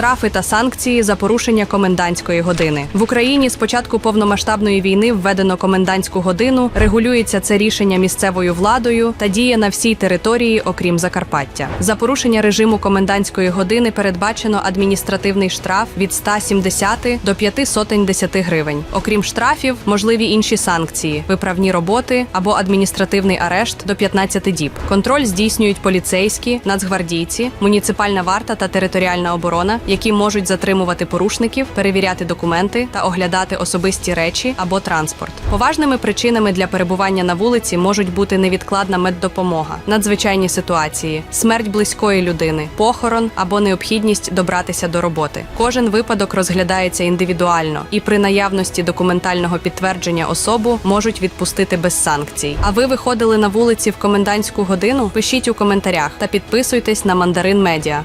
штрафи та санкції за порушення комендантської години. В Україні з початку повномасштабної війни введено комендантську годину. Регулюється це рішення місцевою владою та діє на всій території, окрім Закарпаття. За порушення режиму комендантської години передбачено адміністративний штраф від 170 до 5 сотень 10 гривень. Окрім штрафів, можливі інші санкції: виправні роботи або адміністративний арешт до 15 діб. Контроль здійснюють поліцейські, нацгвардійці, муніципальна варта та територіальна оборона, які можуть затримувати порушників, перевіряти документи та оглядати особисті речі або транспорт. Поважними причинами для перебування на вулиці можуть бути невідкладна меддопомога, надзвичайні ситуації, смерть близької людини, похорон або необхідність добратися до роботи. Кожен випадок розглядається індивідуально, і при наявності документального підтвердження особу можуть відпустити без санкцій. А ви виходили на вулиці в комендантську годину? Пишіть у коментарях та підписуйтесь на Мандарин Медіа.